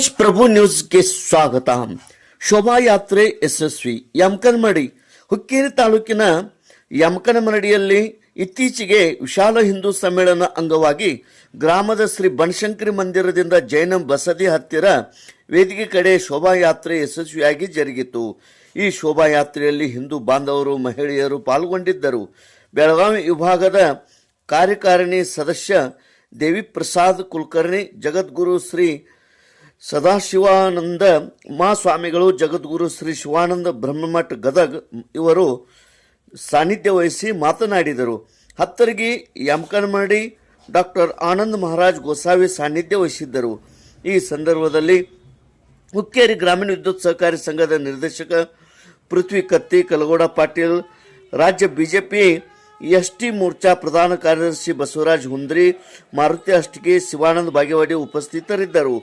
ತೇಜ್ ಪ್ರಭು ನ್ಯೂಸ್ಗೆ ಸ್ವಾಗತ. ಶೋಭಾಯಾತ್ರೆ ಯಶಸ್ವಿ. ಯಮಕನಮಡಿ ಹುಕ್ಕೇರಿ ತಾಲೂಕಿನ ಯಮಕನಮರಡಿಯಲ್ಲಿ ಇತ್ತೀಚೆಗೆ ವಿಶಾಲ ಹಿಂದೂ ಸಮ್ಮೇಳನ ಅಂಗವಾಗಿ ಗ್ರಾಮದ ಶ್ರೀ ಬನಶಂಕರಿ ಮಂದಿರದಿಂದ ಜೈನ ಬಸದಿ ಹತ್ತಿರ ವೇದಿಕೆ ಕಡೆ ಶೋಭಾಯಾತ್ರೆ ಯಶಸ್ವಿಯಾಗಿ ಜರುಗಿತು. ಈ ಶೋಭಾಯಾತ್ರೆಯಲ್ಲಿ ಹಿಂದೂ ಬಾಂಧವರು, ಮಹಿಳೆಯರು ಪಾಲ್ಗೊಂಡಿದ್ದರು. ಬೆಳಗಾವಿ ವಿಭಾಗದ ಕಾರ್ಯಕಾರಿಣಿ ಸದಸ್ಯ ದೇವಿ ಪ್ರಸಾದ್ ಕುಲಕರ್ಣಿ, ಜಗದ್ಗುರು ಶ್ರೀ ಸದಾಶಿವಾನಂದ ಮಹಾಸ್ವಾಮಿಗಳು ಜಗದ್ಗುರು ಶ್ರೀ ಶಿವಾನಂದ ಬ್ರಹ್ಮಮಠ ಗದಗ್ ಇವರು ಸಾನ್ನಿಧ್ಯ ವಹಿಸಿ ಮಾತನಾಡಿದರು. ಹತ್ತರಿಗೆ ಯಮಕನಮಡಿ ಡಾಕ್ಟರ್ ಆನಂದ್ ಮಹಾರಾಜ್ ಗೋಸಾವಿ ಸಾನ್ನಿಧ್ಯ ವಹಿಸಿದ್ದರು. ಈ ಸಂದರ್ಭದಲ್ಲಿ ಹುಕ್ಕೇರಿ ಗ್ರಾಮೀಣ ವಿದ್ಯುತ್ ಸಹಕಾರಿ ಸಂಘದ ನಿರ್ದೇಶಕ ಪೃಥ್ವಿ ಕತ್ತಿ, ಕಲಗೋಡ ಪಾಟೀಲ್, ರಾಜ್ಯ ಬಿಜೆಪಿ ಎಸ್ ಟಿ ಮೋರ್ಚಾ ಪ್ರಧಾನ ಕಾರ್ಯದರ್ಶಿ ಬಸವರಾಜ್ ಹುಂದ್ರಿ, ಮಾರುತಿ ಅಷ್ಟಿಗೆ, ಶಿವಾನಂದ ಬಾಗೇವಾಡಿ ಉಪಸ್ಥಿತರಿದ್ದರು.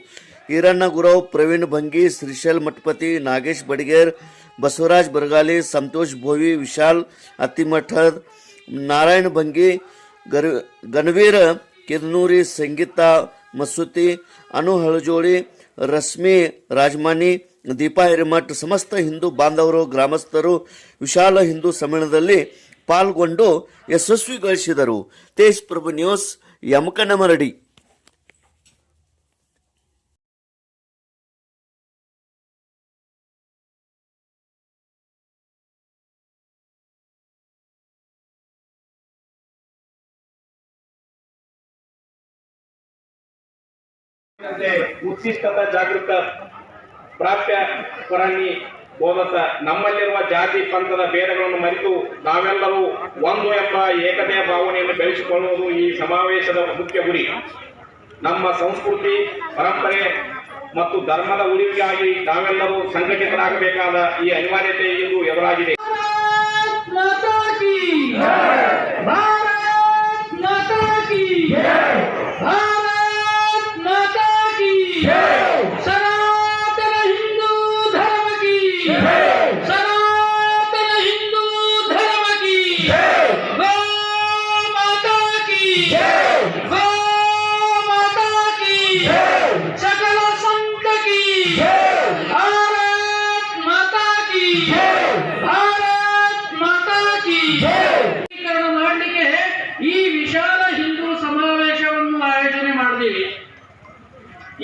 ಈರಣ್ಣ ಗುರವ್, ಪ್ರವೀಣ್ ಭಂಗಿ, ಶ್ರೀಶೈಲ್ ಮಠಪತಿ, ನಾಗೇಶ್ ಬಡಿಗೇರ್, ಬಸವರಾಜ್ ಬರಗಾಲಿ, ಸಂತೋಷ್ ಭೋವಿ, ವಿಶಾಲ್ ಅತ್ತಿಮಠದ್ ನಾರಾಯಣ ಭಂಗಿ, ಗರ್, ಗಣವೀರ ಕಿರ್ನೂರಿ, ಸಂಗೀತಾ ಮಸೂತಿ, ಅನು ಹಳಜೋಳಿ, ರಶ್ಮಿ ರಾಜಮಾನಿ, ದೀಪಾ ಹಿರೇಮಠ್, ಸಮಸ್ತ ಹಿಂದೂ ಬಾಂಧವರು, ಗ್ರಾಮಸ್ಥರು, ವಿಶಾಲ ಹಿಂದೂ ಸಮ್ಮೇಳನದಲ್ಲಿ ಪಾಲ್ಗೊಂಡು ಯಶಸ್ವಿಗೊಳಿಸಿದರು. ತೇಜ್ ಪ್ರಭು ನ್ಯೂಸ್, ಯಮಕನಮರಡಿ. ಉತ್ಸಿಷ್ಟತ ಜಾಗೃತ ಪ್ರಾಪ್ಯ ಪರಾಣಿ ಬೋಧಕ ನಮ್ಮಲ್ಲಿರುವ ಜಾತಿ ಪಂಥದ ಭೇದಗಳನ್ನು ಮರೆತು ನಾವೆಲ್ಲರೂ ಒಂದು ಎಂಬ ಏಕತೆಯ ಭಾವನೆಯನ್ನು ಬೆಳೆಸಿಕೊಳ್ಳುವುದು ಈ ಸಮಾವೇಶದ ಮುಖ್ಯ ಗುರಿ. ನಮ್ಮ ಸಂಸ್ಕೃತಿ, ಪರಂಪರೆ ಮತ್ತು ಧರ್ಮದ ಉಳಿವಿಗಾಗಿ ನಾವೆಲ್ಲರೂ ಸಂಘಟಿತರಾಗಬೇಕಾದ ಈ ಅನಿವಾರ್ಯತೆ ಇಂದು ಎದುರಾಗಿದೆ. ಭಾರತ್ ಮಾತಾ ಕಿ ಮಾಡಲಿಕ್ಕೆ ಈ ವಿಶಾಲ ಹಿಂದೂ ಸಮಾವೇಶವನ್ನು ಆಯೋಜನೆ ಮಾಡಿದೀವಿ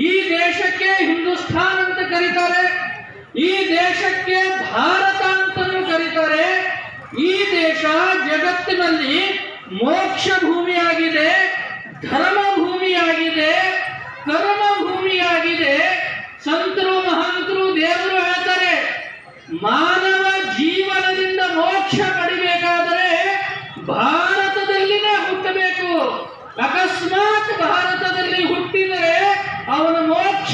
ಈ ದೇಶಕ್ಕೆ ಹಿಂದೂಸ್ತಾನ್ ಅಂತ ಕರೀತಾರೆ. ಈ ದೇಶಕ್ಕೆ ಭಾರತ ಅಂತಲೂ ಕರೀತಾರೆ. ಈ ದೇಶ ಜಗತ್ತಿನಲ್ಲಿ ಮೋಕ್ಷ ಭೂಮಿಯಾಗಿದೆ. ಧರ್ಮ ಮಾನವ ಜೀವನದಿಂದ ಮೋಕ್ಷ ಪಡಿಬೇಕಾದರೆ ಭಾರತದಲ್ಲಿನೇ ಹುಟ್ಟಬೇಕು. ಅಕಸ್ಮಾತ್ ಭಾರತದಲ್ಲಿ ಹುಟ್ಟಿದರೆ ಅವನ ಮೋಕ್ಷ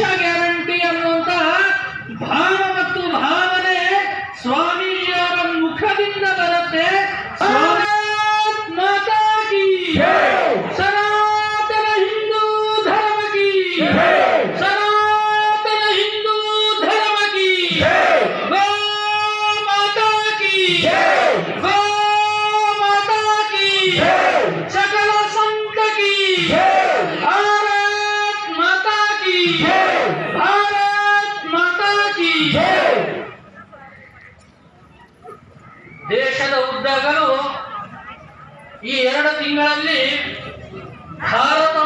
ದೇಶದ ಉದ್ದಗಲೂ ಈ ಎರಡು ತಿಂಗಳಲ್ಲಿ ಭಾರತ